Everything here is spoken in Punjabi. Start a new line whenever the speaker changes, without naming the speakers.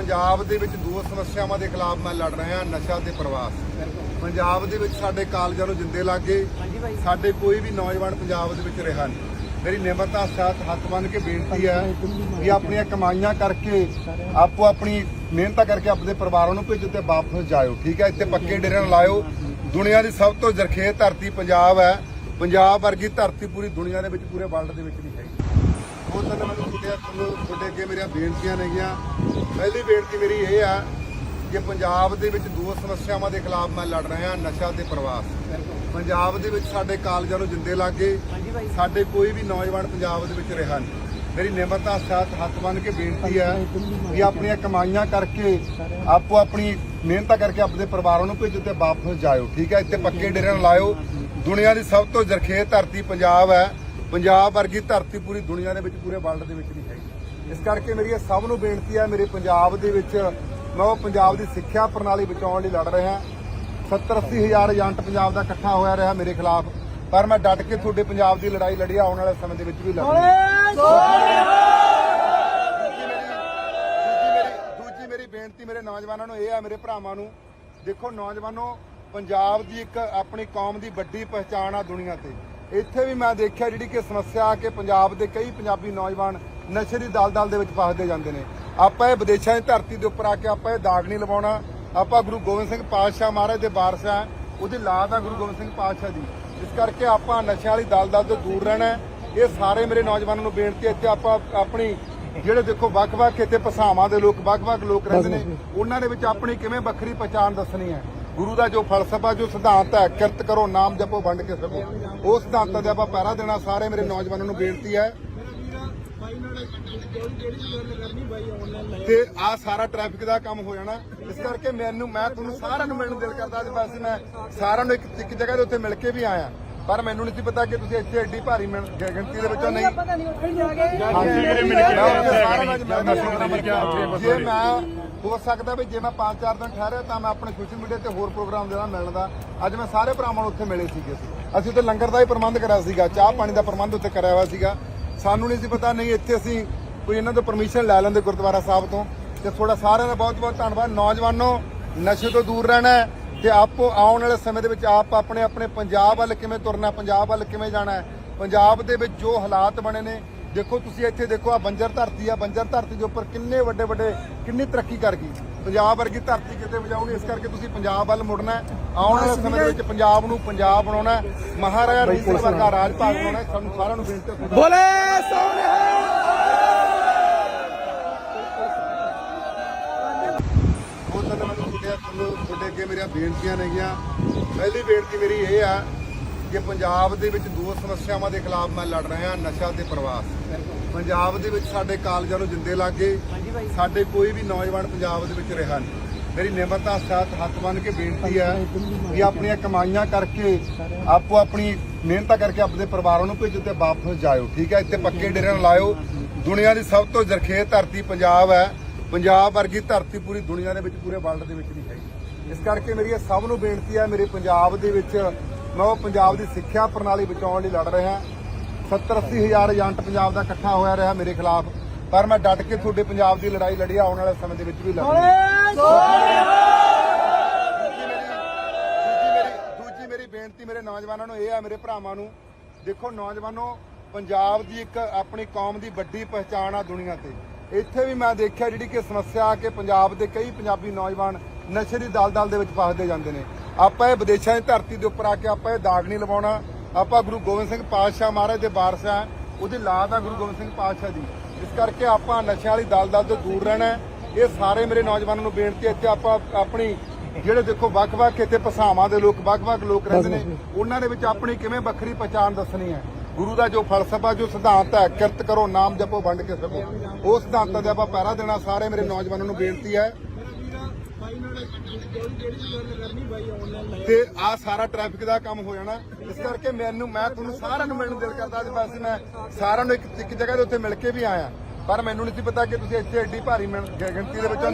ਪੰਜਾਬ ਦੇ ਵਿੱਚ ਦੋ ਸਮੱਸਿਆਵਾਂ ਦੇ ਖਿਲਾਫ ਮੈਂ ਲੜ ਰਿਹਾ ਨਸ਼ਾ ਤੇ ਪ੍ਰਵਾਸ। ਪੰਜਾਬ ਦੇ ਵਿੱਚ ਸਾਡੇ ਕਾਲਜਾਂ ਨੂੰ ਜਿੰਦੇ ਲੱਗੇ ਸਾਡੇ ਕੋਈ ਵੀ ਨੌਜਵਾਨ ਪੰਜਾਬ ਦੇ ਵਿੱਚ ਰਿਹਾ ਨਹੀਂ। ਮੇਰੀ ਨਿਮਰਤਾ ਸਾਥ ਹੱਥ ਬੰਨ ਕੇ ਬੇਨਤੀ ਹੈ ਕਿ ਆਪਣੀਆਂ ਕਮਾਈਆਂ ਕਰਕੇ ਆਪੋ ਆਪਣੀ ਮਿਹਨਤਾਂ ਕਰਕੇ ਆਪਣੇ ਪਰਿਵਾਰਾਂ ਨੂੰ ਭੇਜੋ ਤੇ ਵਾਪਸ ਜਾਇਓ ਠੀਕ ਹੈ? ਇੱਥੇ ਪੱਕੇ ਡੇਰੇ ਨਾ ਲਾਇਓ। ਦੁਨੀਆ ਦੀ ਸਭ ਤੋਂ ਜ਼ਰਖੇਜ਼ ਧਰਤੀ ਪੰਜਾਬ ਹੈ। ਪੰਜਾਬ ਵਰਗੀ ਧਰਤੀ ਪੂਰੀ ਦੁਨੀਆ ਦੇ ਵਿੱਚ ਪੂਰੇ ਵਰਲਡ ਦੇ ਵਿੱਚ ਨਹੀਂ ਹੈਗੀ। ਉਹ ਤਾਂ ਤੁਹਾਡੇ ਤੁਹਾਨੂੰ ਤੁਹਾਡੇ ਅੱਗੇ ਮੇਰੀਆਂ ਬੇਨਤੀਆਂ ਨੇਗੀਆਂ ਪਹਿਲੀ ਬੇਨਤੀ ਮੇਰੀ ਇਹ ਆ ਕਿ ਪੰਜਾਬ ਦੇ ਵਿੱਚ ਦੋ ਸਮੱਸਿਆਵਾਂ ਦੇ ਖਿਲਾਫ ਮੈਂ ਲੜ ਰਿਹਾ, ਨਸ਼ਾ ਤੇ ਪ੍ਰਵਾਸ। ਪੰਜਾਬ ਦੇ ਵਿੱਚ ਸਾਡੇ ਕਾਲਜਾਂ ਨੂੰ ਜਿੰਦੇ ਲੱਗੇ, ਸਾਡੇ ਕੋਈ ਵੀ ਨੌਜਵਾਨ ਪੰਜਾਬ ਦੇ ਵਿੱਚ ਰਿਹਾ ਨਹੀਂ। ਮੇਰੀ ਨਿਮਰਤਾ ਸਾਥ ਹੱਥ ਬੰਨ ਕੇ ਬੇਨਤੀ ਹੈ ਕਿ ਆਪਣੀਆਂ ਕਮਾਈਆਂ ਕਰਕੇ ਆਪੋ ਆਪਣੀ ਮਿਹਨਤਾਂ ਕਰਕੇ ਆਪਣੇ ਪਰਿਵਾਰਾਂ ਨੂੰ ਭੇਜੋ ਤੇ ਵਾਪਸ ਜਾਇਓ, ਠੀਕ ਹੈ? ਇੱਥੇ ਪੱਕੇ ਡੇਰੇ ਨਾਲ ਲਾਇਓ। ਦੁਨੀਆ ਦੀ ਸਭ ਤੋਂ ਜ਼ਰਖੇਜ਼ ਧਰਤੀ ਪੰਜਾਬ ਹੈ। ਪੰਜਾਬ ਵਰਗੀ ਧਰਤੀ ਪੂਰੀ ਦੁਨੀਆ ਦੇ ਵਿੱਚ ਪੂਰੇ ਵਰਲਡ ਦੇ ਵਿੱਚ ਨਹੀਂ ਹੈਗੀ। ਇਸ ਕਰਕੇ ਮੇਰੀ ਇਹ ਸਭ ਨੂੰ ਬੇਨਤੀ ਹੈ ਮੇਰੇ ਪੰਜਾਬ ਦੇ ਵਿੱਚ ਮੈਂ ਉਹ ਪੰਜਾਬ ਦੀ ਸਿੱਖਿਆ ਪ੍ਰਣਾਲੀ ਬਚਾਉਣ ਲਈ ਲੜ ਰਿਹਾ 70 80 ਹਜ਼ਾਰ ਏਜੰਟ ਪੰਜਾਬ ਦਾ ਇਕੱਠਾ ਹੋਇਆ ਰਿਹਾ ਮੇਰੇ ਖਿਲਾਫ ਪਰ ਮੈਂ ਡਟ ਕੇ ਤੁਹਾਡੇ ਪੰਜਾਬ ਦੀ ਲੜਾਈ ਲੜੀ ਆਉਣ ਵਾਲੇ ਸਮੇਂ ਦੇ ਵਿੱਚ ਵੀ ਲੜਾਂਗਾ ਦੂਜੀ ਮੇਰੀ ਦੂਜੀ ਮੇਰੀ ਬੇਨਤੀ ਮੇਰੇ ਨੌਜਵਾਨਾਂ ਨੂੰ ਇਹ ਆ ਮੇਰੇ ਭਰਾਵਾਂ ਨੂੰ ਦੇਖੋ ਨੌਜਵਾਨੋ ਪੰਜਾਬ ਦੀ ਇੱਕ ਆਪਣੀ ਕੌਮ ਦੀ ਵੱਡੀ ਪਹਿਚਾਣ ਆ ਦੁਨੀਆ ਤੇ। ਇੱਥੇ ਵੀ ਮੈਂ ਦੇਖਿਆ ਜਿਹੜੀ ਕਿ ਸਮੱਸਿਆ ਆ ਕਿ ਪੰਜਾਬ ਦੇ ਕਈ ਪੰਜਾਬੀ ਨੌਜਵਾਨ ਨਸ਼ੇ ਦੀ ਦਲਦਲ ਦੇ ਵਿੱਚ ਫਸਦੇ ਜਾਂਦੇ ਨੇ। ਆਪਾਂ ਇਹ ਵਿਦੇਸ਼ਾਂ ਦੀ ਧਰਤੀ ਦੇ ਉੱਪਰ ਆ ਕੇ ਆਪਾਂ ਇਹ ਦਾਗ ਨਹੀਂ ਲਵਾਉਣਾ। ਆਪਾਂ ਗੁਰੂ ਗੋਬਿੰਦ ਸਿੰਘ ਪਾਤਸ਼ਾਹ ਮਹਾਰਾਜ ਦੇ ਵਾਰਸ ਆ ਉਹਦੀ ਲਾਦ ਆ ਗੁਰੂ ਗੋਬਿੰਦ ਸਿੰਘ ਪਾਤਸ਼ਾਹ ਦੀ। ਇਸ ਕਰਕੇ ਆਪਾਂ ਨਸ਼ਿਆਂ ਵਾਲੀ ਦਲਦਲ ਤੋਂ ਦੂਰ ਰਹਿਣਾ। ਇਹ ਸਾਰੇ ਮੇਰੇ ਨੌਜਵਾਨਾਂ ਨੂੰ ਬੇਨਤੀ ਹੈ ਇੱਥੇ ਆਪਾਂ ਆਪਣੀ ਜਿਹੜੇ ਦੇਖੋ ਵੱਖ-ਵੱਖ ਇੱਥੇ ਭਾਸ਼ਾਵਾਂ ਦੇ ਲੋਕ ਵੱਖ-ਵੱਖ ਲੋਕ ਰਹਿੰਦੇ ਨੇ ਉਹਨਾਂ ਦੇ ਵਿੱਚ ਆਪਣੀ ਕਿਵੇਂ ਵੱਖਰੀ ਪਛਾਣ ਦੱਸਣੀ ਹੈ। ਗੁਰੂ ਦਾ ਜੋ ਫਲਸਫਾ, ਜੋ ਸਿਧਾਂਤ ਹੈ, ਕਿਰਤ ਕਰੋ, ਨਾਮ ਜਪੋ, ਵੰਡ ਕੇ ਸਕੋ ਉਸ ਸਿਧਾਂਤਾਂ ਦਾ ਆਪਾਂ ਪਹਿਰਾ ਦੇਣਾ, ਸਾਰੇ ਮੇਰੇ ਨੌਜਵਾਨਾਂ ਨੂੰ ਬੇਨਤੀ ਹੈ। ਤੇ ਆ ਸਾਰਾ ਟ੍ਰੈਫਿਕ ਦਾ ਕੰਮ ਹੋ ਜਾਣਾ। ਇਸ ਕਰਕੇ ਮੈਨੂੰ, ਮੈਂ ਤੁਹਾਨੂੰ ਸਾਰਿਆਂ ਨੂੰ ਮਿਲਣ ਦਿਲ ਕਰਦਾ। ਅੱਜ ਵੈਸੇ ਮੈਂ ਸਾਰਿਆਂ ਨੂੰ ਇੱਕ ਇੱਕ ਜਗ੍ਹਾ ਦੇ ਉੱਤੇ ਮਿਲ ਕੇ ਵੀ ਆਇਆ। ਪਰ ਮੈਨੂੰ ਨਹੀਂ ਸੀ ਪਤਾ ਕਿ ਤੁਸੀਂ ਇੱਥੇ ਐਡੀ ਭਾਰੀ ਮਿਲ- ਗ- ਗਿਣਤੀ ਦੇ ਵਿੱਚੋਂ ਨਹੀਂ।
ਪਤਾ ਨਹੀਂ ਉੱਥੇ ਜਾ ਕੇ
ਜੇ ਮੈਂ ਹੋ ਸਕਦਾ ਵੀ ਜੇ ਮੈਂ 5-4 ਦਿਨ ਠਹਿਰਿਆ ਤਾਂ ਮੈਂ ਆਪਣੇ ਸੋਸ਼ਲ ਮੀਡੀਆ ਤੇ ਹੋਰ ਪ੍ਰੋਗਰਾਮ ਦੇਣਾ ਮਿਲਣ ਦਾ ਅੱਜ ਮੈਂ ਸਾਰੇ ਭਰਾਵਾਂ ਨੂੰ ਉੱਥੇ ਮਿਲੇ ਸੀਗੇ ਅਸੀਂ। ਅਸੀਂ ਉੱਥੇ ਲੰਗਰ ਦਾ ਹੀ ਪ੍ਰਬੰਧ ਕਰਿਆ ਸੀਗਾ ਚਾਹ ਪਾਣੀ ਦਾ ਪ੍ਰਬੰਧ ਉੱਥੇ ਕਰਿਆ ਹੋਇਆ ਸੀਗਾ। ਸਾਨੂੰ ਨਹੀਂ ਸੀ ਪਤਾ ਨਹੀਂ ਇੱਥੇ ਅਸੀਂ ਕੋਈ ਇਹਨਾਂ ਤੋਂ ਪਰਮਿਸ਼ਨ ਲੈ ਲੈਂਦੇ ਗੁਰਦੁਆਰਾ ਸਾਹਿਬ ਤੋਂ। ਤੇ ਥੋੜਾ ਸਾਰਿਆਂ ਦਾ ਬਹੁਤ ਬਹੁਤ ਧੰਨਵਾਦ। ਨੌਜਵਾਨੋ ਨਸ਼ੇ ਤੋਂ ਦੂਰ ਰਹਿਣਾ ਹੈ। ਤੇ ਆਪੋ ਆਉਣ ਵਾਲੇ ਸਮੇਂ ਦੇ ਵਿੱਚ ਆਪ ਆਪਣੇ ਆਪਣੇ ਪੰਜਾਬ ਵੱਲ ਕਿਵੇਂ ਤੁਰਨਾ ਪੰਜਾਬ ਵੱਲ ਕਿਵੇਂ ਜਾਣਾ ਹੈ? ਪੰਜਾਬ ਦੇ ਵਿੱਚ ਜੋ ਹਾਲਾਤ ਬਣੇ ਨੇ ਦੇਖੋ ਤੁਸੀਂ ਇੱਥੇ ਦੇਖੋ ਆ ਬੰਜਰ ਧਰਤੀ ਆ ਬੰਜਰ ਧਰਤੀ ਦੇ ਉੱਪਰ ਕਿੰਨੇ ਵੱਡੇ ਵੱਡੇ ਕਿੰਨੀ ਤਰੱਕੀ ਕਰ ਗਈ। ਪੰਜਾਬ ਵਰਗੀ ਧਰਤੀ ਕਿਤੇ ਵਜਾਉਣੀ ਇਸ ਕਰਕੇ ਤੁਸੀਂ ਪੰਜਾਬ ਵੱਲ ਮੁੜਨਾ ਹੈ। ਆਉਣ ਵਾਲੇ ਸਮੇਂ ਦੇ ਵਿੱਚ ਪੰਜਾਬ ਨੂੰ ਪੰਜਾਬ ਬਣਾਉਣਾ ਹੈ। ਮਹਾਰਾਜਾ ਰਣਜੀਤ ਸਿੰਘ ਵਰਗਾ ਰਾਜ ਭਾਗ ਬਣਾਉਣਾ ਹੈ। ਸਾਨੂੰ ਸਾਰਿਆਂ ਨੂੰ ਬੇਨਤੀ ਹੈ।
ਬੋਲੇ ਸੋਹਣੇ
ਤੁਹਾਨੂੰ ਤੁਹਾਡੇ ਅੱਗੇ ਮੇਰੀਆਂ ਬੇਨਤੀਆਂ ਨੇਗੀਆਂ। ਪਹਿਲੀ ਬੇਨਤੀ ਮੇਰੀ ਇਹ ਆ ਕਿ ਪੰਜਾਬ ਦੇ ਵਿੱਚ ਦੋ ਸਮੱਸਿਆਵਾਂ ਦੇ ਖਿਲਾਫ ਮੈਂ ਲੜ ਰਿਹਾ, ਨਸ਼ਾ ਤੇ ਪ੍ਰਵਾਸ। ਪੰਜਾਬ ਦੇ ਵਿੱਚ ਸਾਡੇ ਕਾਲਜਾਂ ਨੂੰ ਜਿੰਦੇ ਲੱਗੇ, ਸਾਡੇ ਕੋਈ ਵੀ ਨੌਜਵਾਨ ਪੰਜਾਬ ਦੇ ਵਿੱਚ ਰਿਹਾ ਨਹੀਂ। ਮੇਰੀ ਨਿਮਰਤਾ ਸਾਥ ਹੱਥ ਬੰਨ ਕੇ ਬੇਨਤੀ ਹੈ ਕਿ ਆਪਣੀਆਂ ਕਮਾਈਆਂ ਕਰਕੇ ਆਪੋ ਆਪਣੀ ਮਿਹਨਤਾਂ ਕਰਕੇ ਆਪਣੇ ਪਰਿਵਾਰਾਂ ਨੂੰ ਭੇਜੋ ਤੇ ਵਾਪਸ ਜਾਇਓ, ਠੀਕ ਹੈ? ਇੱਥੇ ਪੱਕੇ ਡੇਰੇ ਨਾ ਲਾਇਓ। ਦੁਨੀਆ ਦੀ ਸਭ ਤੋਂ ਜ਼ਰਖੇਜ਼ ਧਰਤੀ ਪੰਜਾਬ ਹੈ। ਪੰਜਾਬ ਵਰਗੀ ਧਰਤੀ ਪੂਰੀ ਦੁਨੀਆ ਦੇ ਵਿੱਚ ਪੂਰੇ ਵਰਲਡ ਦੇ ਵਿੱਚ ਨਹੀਂ ਹੈਗੀ। ਇਸ ਕਰਕੇ ਮੇਰੀ ਇਹ ਸਭ ਨੂੰ ਬੇਨਤੀ ਹੈ ਮੇਰੇ ਪੰਜਾਬ ਦੇ ਵਿੱਚ ਮੈਂ ਉਹ ਪੰਜਾਬ ਦੀ ਸਿੱਖਿਆ ਪ੍ਰਣਾਲੀ ਬਚਾਉਣ ਲਈ ਲੜ ਰਿਹਾ 70 80 ਹਜ਼ਾਰ ਏਜੰਟ ਪੰਜਾਬ ਦਾ ਇਕੱਠਾ ਹੋਇਆ ਰਿਹਾ ਮੇਰੇ ਖਿਲਾਫ ਪਰ ਮੈਂ ਡਟ ਕੇ ਤੁਹਾਡੇ ਪੰਜਾਬ ਦੀ ਲੜਾਈ ਲੜੀ ਆਉਣ ਵਾਲੇ ਸਮੇਂ ਦੇ ਵਿੱਚ ਵੀ ਲੜਾਂਗਾ ਦੂਜੀ ਮੇਰੀ ਦੂਜੀ ਮੇਰੀ ਬੇਨਤੀ ਮੇਰੇ ਨੌਜਵਾਨਾਂ ਨੂੰ ਇਹ ਆ ਮੇਰੇ ਭਰਾਵਾਂ ਨੂੰ ਦੇਖੋ ਨੌਜਵਾਨੋ ਪੰਜਾਬ ਦੀ ਇੱਕ ਆਪਣੀ ਕੌਮ ਦੀ ਵੱਡੀ ਪਹਿਚਾਣ ਆ ਦੁਨੀਆ ਤੇ। ਇੱਥੇ ਵੀ ਮੈਂ ਦੇਖਿਆ ਜਿਹੜੀ ਕਿ ਸਮੱਸਿਆ ਆ ਕਿ ਪੰਜਾਬ ਦੇ ਕਈ ਪੰਜਾਬੀ ਨੌਜਵਾਨ ਨਸ਼ੇ ਦੀ ਦਲਦਲ ਦੇ ਵਿੱਚ ਫਸਦੇ ਜਾਂਦੇ ਨੇ। ਆਪਾਂ ਇਹ ਵਿਦੇਸ਼ਾਂ ਦੀ ਧਰਤੀ ਦੇ ਉੱਪਰ ਆ ਕੇ ਆਪਾਂ ਇਹ ਦਾਗ ਨਹੀਂ ਲਵਾਉਣਾ। ਆਪਾਂ ਗੁਰੂ ਗੋਬਿੰਦ ਸਿੰਘ ਪਾਤਸ਼ਾਹ ਮਹਾਰਾਜ ਦੇ ਵਾਰਸ ਆ ਉਹਦੀ ਲਾਦ ਆ ਗੁਰੂ ਗੋਬਿੰਦ ਸਿੰਘ ਪਾਤਸ਼ਾਹ ਦੀ। ਇਸ ਕਰਕੇ ਆਪਾਂ ਨਸ਼ਿਆਂ ਵਾਲੀ ਦਲਦਲ ਤੋਂ ਦੂਰ ਰਹਿਣਾ। ਇਹ ਸਾਰੇ ਮੇਰੇ ਨੌਜਵਾਨਾਂ ਨੂੰ ਬੇਨਤੀ ਹੈ ਇੱਥੇ ਆਪਾਂ ਆਪਣੀ ਜਿਹੜੇ ਦੇਖੋ ਵੱਖ-ਵੱਖ ਇੱਥੇ ਭਾਸ਼ਾਵਾਂ ਦੇ ਲੋਕ ਵੱਖ-ਵੱਖ ਲੋਕ ਰਹਿੰਦੇ ਨੇ ਉਹਨਾਂ ਦੇ ਵਿੱਚ ਆਪਣੀ ਕਿਵੇਂ ਵੱਖਰੀ ਪਛਾਣ ਦੱਸਣੀ ਹੈ। ਗੁਰੂ ਦਾ ਜੋ ਫਲਸਫਾ, ਜੋ ਸਿਧਾਂਤ ਹੈ, ਕਿਰਤ ਕਰੋ, ਨਾਮ ਜਪੋ, ਵੰਡ ਕੇ ਸਕੋ ਉਸ ਸਿਧਾਂਤਾਂ ਦੇ ਆਪਾਂ ਪਹਿਰਾ ਦੇਣਾ, ਸਾਰੇ ਮੇਰੇ ਨੌਜਵਾਨਾਂ ਨੂੰ ਬੇਨਤੀ ਹੈ। ਤੇ ਆ ਸਾਰਾ ਟ੍ਰੈਫਿਕ ਦਾ ਕੰਮ ਹੋ ਜਾਣਾ। ਇਸ ਕਰਕੇ ਮੈਨੂੰ, ਮੈਂ ਤੁਹਾਨੂੰ ਸਾਰਿਆਂ ਨੂੰ ਮਿਲਣ ਦਿਲ ਕਰਦਾ, ਅੱਜ ਵੈਸੇ ਮੈਂ ਸਾਰਿਆਂ ਨੂੰ ਇੱਕ ਇੱਕ ਜਗ੍ਹਾ ਦੇ ਉੱਤੇ ਮਿਲ ਕੇ ਵੀ ਆਇਆ। ਪਰ ਮੈਨੂੰ ਨਹੀਂ ਸੀ ਪਤਾ ਕਿ ਤੁਸੀਂ ਇੱਥੇ ਐਡੀ ਭਾਰੀ ਮਿਲ- ਗਿਣਤੀ ਦੇ ਵਿੱਚ